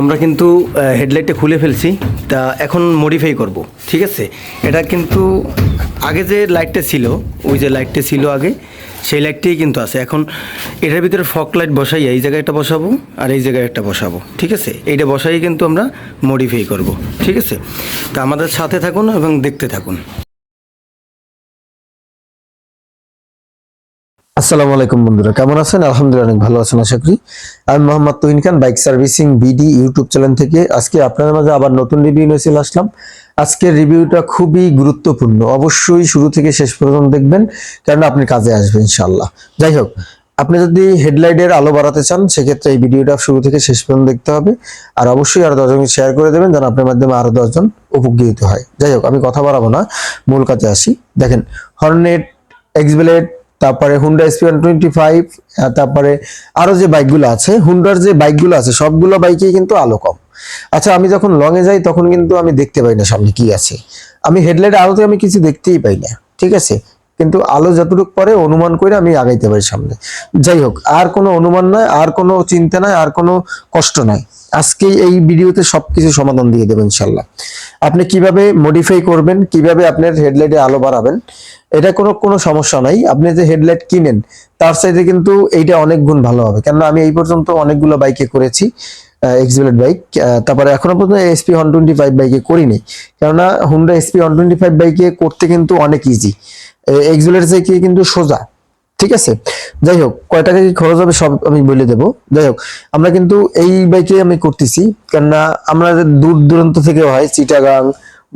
আমরা কিন্তু হেডলাইটটা খুলে ফেলছি। তা এখন মডিফাই করব, ঠিক আছে? এটা কিন্তু আগে যে লাইটটা ছিল, ওই যে লাইটটা ছিল আগে, সেই লাইটটাই কিন্তু আছে। এখন এটার ভিতরে ফক লাইট বসাই এই জায়গায় একটা বসাবো আর এই জায়গায় একটা বসাবো, ঠিক আছে? এইটা বসাই কিন্তু আমরা মডিফাই করব, ঠিক আছে? তা আমাদের সাথে থাকুন এবং দেখতে থাকুন। আসসালামু আলাইকুম বন্ধুরা, কেমন আছেন? আলহামদুলিল্লাহ অনেক ভালো আছেন, আশা করি। আমি Mohammad Tuhin Khan, bike servicing BD YouTube channel থেকে। আজকে আপনাদের মাঝে আবার নতুন রিভিউ নিয়ে চলে আসলাম। আজকের রিভিউটা খুবই গুরুত্বপূর্ণ। অবশ্যই শুরু থেকে শেষ পর্যন্ত দেখবেন কারণ আপনি কাজে আসবেন ইনশাল্লাহ যাই হোক, আপনি যদি হেডলাইটের আলো বাড়াতে চান, সেক্ষেত্রে এই ভিডিওটা শুরু থেকে শেষ পর্যন্ত দেখতে হবে। আর অবশ্যই আরও দশজনকে শেয়ার করে দেবেন, যেন আপনার মাধ্যমে আরও দশজন উপকৃত হয়। যাই হোক, আমি কথা বাড়াবো না, মূল কাজে আসি। দেখেন হর্নেট এক্সবেলেট তারপরে Honda SP one twenty five তারপরে আরও যে বাইকগুলো আছে হুন্ডার যে বাইকগুলো আছে, সবগুলো বাইকেই কিন্তু আলো কম। আচ্ছা আমি যখন লংয়ে যাই, তখন কিন্তু আমি দেখতে পাই না সামনে কি আছে। আমি হেডলাইট আলোতে আমি কিছু দেখতেই পাই না, ঠিক আছে? কিন্তু আলো যতটুকু পরে অনুমান করে আমি আগাইতে পারি সামনে। যাই হোক, আর কোনো অনুমান নয়, আর কোনো চিন্তা নাই আর কোনো কষ্ট নাই আজকে এই ভিডিওতে সবকিছু সমাধান দিয়ে দেবেন ইনশাল্লাহ। আপনি কীভাবে মডিফাই করবেন, কীভাবে আপনার হেডলাইটে আলো বাড়াবেন, এটা কোনো কোনো সমস্যা নাই। আপনি যে হেডলাইট কিনেন, তার সাইডে কিন্তু এইটা অনেক গুণ ভালো হবে। কেননা আমি এই পর্যন্ত অনেকগুলো বাইকে করেছি এক্সিলেট বাইক তারপরে এখনও পর্যন্ত এসপি ওয়ান টোয়েন্টি ফাইভ বাইকে করিনি। কেননা Honda SP one twenty five বাইকে করতে কিন্তু অনেক ইজি এক্সিলেট থেকে কিন্তু সোজা। ঠিক আছে? যাই হোক, কয় টাকা কি খরচ হবে সব আমি বলে দেবো। যাই হোক, আমরা কিন্তু এই বাইকে আমি করতেছি, কেননা আমরা দূর দূরান্ত থেকে হয়, চিটাগাং,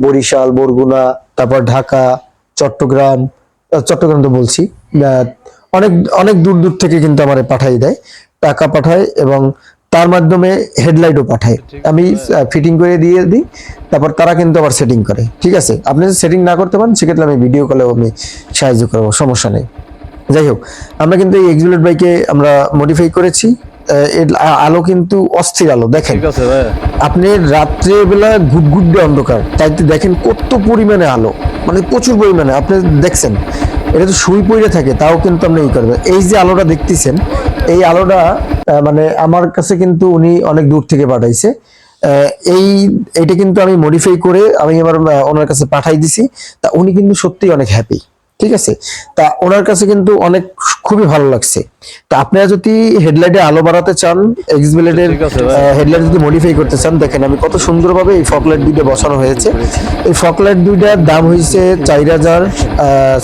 বরিশাল, বরগুনা, তারপর ঢাকা, চট্টগ্রাম চট্টগ্রাম তো বলছি অনেক অনেক দূর দূর থেকে কিন্তু আমার পাঠাই দেয়। টাকা পাঠায় এবং তার মাধ্যমে হেডলাইটও পাঠায়। আমি ফিটিং করে দিয়ে দিই তারপর তারা কিন্তু আবার সেটিং করে। ঠিক আছে? আপনি যদি সেটিং না করতে পারেন সেক্ষেত্রে আমি ভিডিও কলেও আমি সাহায্য করব সমস্যা নেই। যাই হোক আমরা কিন্তু এই এক্সুলেট বাইকে আমরা মডিফাই করেছি। আলো কিন্তু অস্থির আলো দেখেন। আপনি রাত্রে বেলা গুডগুডে অন্ধকার তাইতে দেখেন কত পরিমাণে আলো মানে প্রচুর পরিমাণে আপনি দেখছেন। এটা তো শুই পড়ে থাকে, তাও কিন্তু আমরা ই করব এই যে আলোটা দেখতেছেন, এই আলোটা মানে আমার কাছে কিন্তু উনি অনেক দূর থেকে পাঠাইছে। এই এটা কিন্তু আমি মডিফাই করে আমি এবার ওনার কাছে পাঠাই দিছি। তা উনি কিন্তু সত্যিই অনেক হ্যাপি ঠিক আছে? তা ওনার কাছে কিন্তু অনেক খুবই ভালো লাগছে। তা আপনারা যদি হেডলাইটে আলো বাড়াতে চান এক্সবিলেটের। হেডলাইট যদি মডিফাই করতে চান দেখেন আমি কত সুন্দরভাবে এই ফকলাইট দুইটা বসানো হয়েছে। এই ফকলাইট দুইটার দাম হয়েছে চার হাজার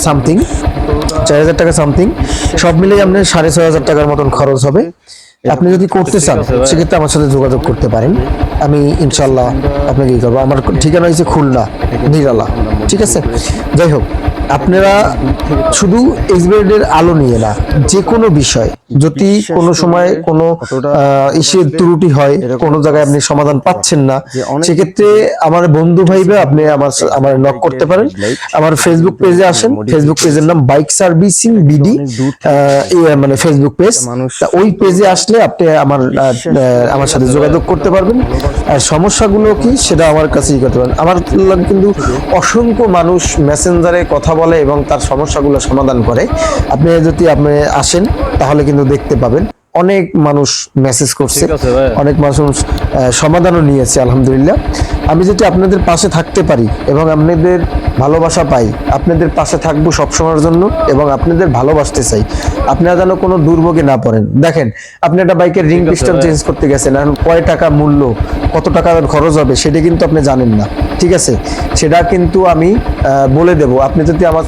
সামথিং চার হাজার টাকা সামথিং সব মিলিয়ে আপনার সাড়ে ছয় হাজার টাকার মতন খরচ হবে। আপনি যদি করতে চান সেক্ষেত্রে আমার সাথে যোগাযোগ করতে পারেন। আমি ইনশাল্লাহ আপনাকে ই করব। আমার ঠিকানা হয়েছে খুলনা নিরালা। ঠিক আছে? যাই হোক। আপনারা শুধু এক্সবিলেটের আলো নিয়ে না যে কোনো বিষয় যদি কোনো সময় কোনো ইসের ত্রুটি হয় কোনো জায়গায় আপনি সমাধান পাচ্ছেন না সেক্ষেত্রে আমার বন্ধু ভাইবে আপনি আমার আমার নক করতে পারেন। আমার ফেসবুক পেজে আসেন ফেসবুক পেজের নাম বাইক সার্ভিসিং বিডি মানে ফেসবুক পেজ ওই পেজে আসলে আপনি আমার আমার সাথে যোগাযোগ করতে পারবেন। আর সমস্যাগুলো কি সেটা আমার কাছেই করতে পারেন। আমার কিন্তু অসংখ্য মানুষ মেসেঞ্জারে কথা বলে এবং তার সমস্যাগুলো সমাধান করে। আপনি যদি আপনি আসেন তাহলে কিন্তু দেখতে পাবেন। অনেক মানুষ মেসেজ করছে। অনেক মানুষ সমাধানও নিয়েছে আলহামদুলিল্লাহ। আমি যদি আপনাদের পাশে থাকতে পারি এবং আপনাদের ভালোবাসা পাই আপনাদের পাশে থাকব সবসময়ের জন্য এবং আপনাদের ভালোবাসতে চাই আপনারা যেন কোনো দুর্ভোগে না পড়েন। দেখেন আপনি একটা বাইকের রিং পিস্টন চেঞ্জ করতে গেছেন এখন কয় টাকা মূল্য কত টাকা খরচ হবে সেটা কিন্তু আপনি জানেন না। ঠিক আছে? সেটা কিন্তু আমি আহ, বলে দেব। আপনি যদি আমার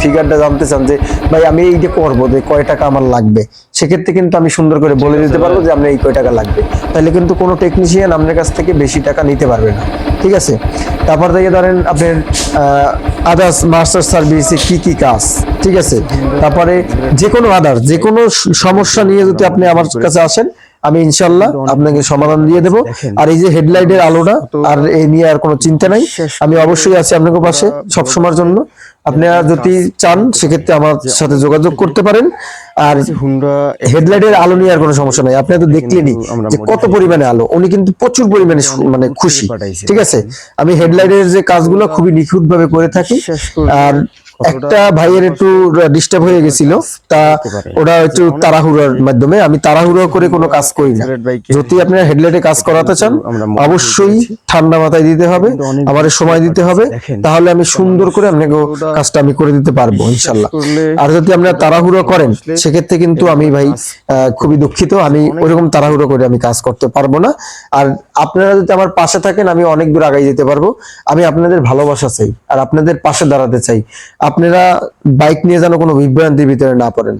ফিগারটা জানতে চান যে ভাই আমি এইটা করব যে কয় টাকা আমার লাগবে? সেক্ষেত্রে কিন্তু আমি সুন্দর করে বলে দিতে পারব যে আপনার এই কয় টাকা লাগবে। তাহলে কিন্তু কোনো টেকনিশিয়ান আপনার কাছ থেকে বেশি টাকা নিতে পারবে না। ঠিক আছে? তারপর থেকে ধরেন আপনার আদার্স মাস্টার সার্ভিসে কি কি কাজ? ঠিক আছে? তারপরে যে কোনো আদার যে কোনো সমস্যা নিয়ে যদি আপনি আমার কাছে আসেন আমি ইনশাল্লাহ আপনাকে সমাধান দিয়ে দেবো। আর এই যে হেডলাইটের আলোটা আর এই নিয়ে আর কোনো চিন্তা নাই। আমি অবশ্যই আছি আপনাকে পাশে সব সময়ের জন্য। আপনারা যদি চান সেক্ষেত্রে আমার সাথে যোগাযোগ করতে পারেন। আর হেডলাইটের আলো নিয়ে আর কোনো সমস্যা নাই। আপনারা তো দেখলেনই যে কত পরিমাণে আলো। উনি কিন্তু প্রচুর পরিমাণে মানে খুশি। ঠিক আছে? আমি হেডলাইটের যে কাজগুলো খুবই নিখুঁত ভাবে করে থাকি। আর একটা ভাইয়ের একটু ডিস্টার্ব হয়ে গেছিল। তা ওটা একটু তাড়াহুড়োর মাধ্যমে আমি তাড়াহুড়ো করে কোনো কাজ করি না। যদি আপনারা হেডলাইটে কাজ করাতে চান অবশ্যই ঠান্ডা মাথায় দিতে হবে আমার সময় দিতে হবে। তাহলে আমি সুন্দর করে আপনাকে কাজটা আমি করে দিতে পারব ইনশাল্লাহ আর যদি আপনারা তাড়াহুড়ো করেন সেক্ষেত্রে কিন্তু আমি ভাই খুবই দুঃখিত। আমি ওইরকম তাড়াহুড়ো করে আমি কাজ করতে পারব না। আর আপনারা যদি আমার পাশে থাকেন আমি অনেক দূর আগাই যেতে পারব। আমি আপনাদের ভালোবাসা চাই আর আপনাদের পাশে দাঁড়াতে চাই। আপনারা বাইক নিয়ে যেন কোনো বিভ্রান্তির ভিতরে না পড়েন।